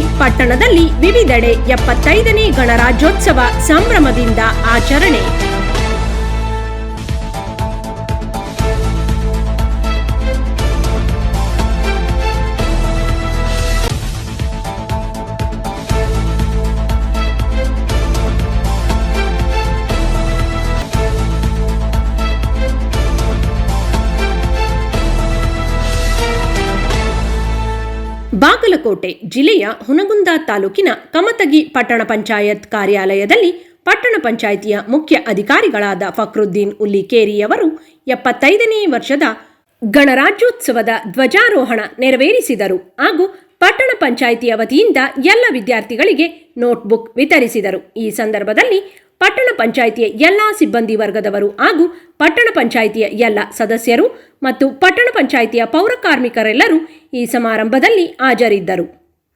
ಪಟ್ಟಣದಲ್ಲಿ ವಿವಿಧೆಡೆ ಎಪ್ಪತ್ತೈದನೇ ಗಣರಾಜ್ಯೋತ್ಸವ ಸಂಭ್ರಮದಿಂದ ಆಚರಣೆ. ಬಾಗಲಕೋಟೆ ಜಿಲ್ಲೆಯ ಹುನಗುಂದ ತಾಲೂಕಿನ ಕಮತಗಿ ಪಟ್ಟಣ ಪಂಚಾಯತ್ ಕಾರ್ಯಾಲಯದಲ್ಲಿ ಪಟ್ಟಣ ಪಂಚಾಯಿತಿಯ ಮುಖ್ಯ ಅಧಿಕಾರಿಗಳಾದ ಫಕ್ರುದ್ದೀನ್ ಉಲ್ಲಿಕೇರಿಯವರು ಎಪ್ಪತ್ತೈದನೇ ವರ್ಷದ ಗಣರಾಜ್ಯೋತ್ಸವದ ಧ್ವಜಾರೋಹಣ ನೆರವೇರಿಸಿದರು ಹಾಗೂ ಪಟ್ಟಣ ಪಂಚಾಯಿತಿಯ ವತಿಯಿಂದ ಎಲ್ಲ ವಿದ್ಯಾರ್ಥಿಗಳಿಗೆ ನೋಟ್ಬುಕ್ ವಿತರಿಸಿದರು. ಈ ಸಂದರ್ಭದಲ್ಲಿ ಪಟ್ಟಣ ಪಂಚಾಯಿತಿಯ ಎಲ್ಲ ಸಿಬ್ಬಂದಿ ವರ್ಗದವರು ಹಾಗೂ ಪಟ್ಟಣ ಪಂಚಾಯಿತಿಯ ಎಲ್ಲ ಸದಸ್ಯರು ಮತ್ತು ಪಟ್ಟಣ ಪಂಚಾಯಿತಿಯ ಪೌರ ಕಾರ್ಮಿಕರೆಲ್ಲರೂ ಈ ಸಮಾರಂಭದಲ್ಲಿ ಹಾಜರಿದ್ದರು.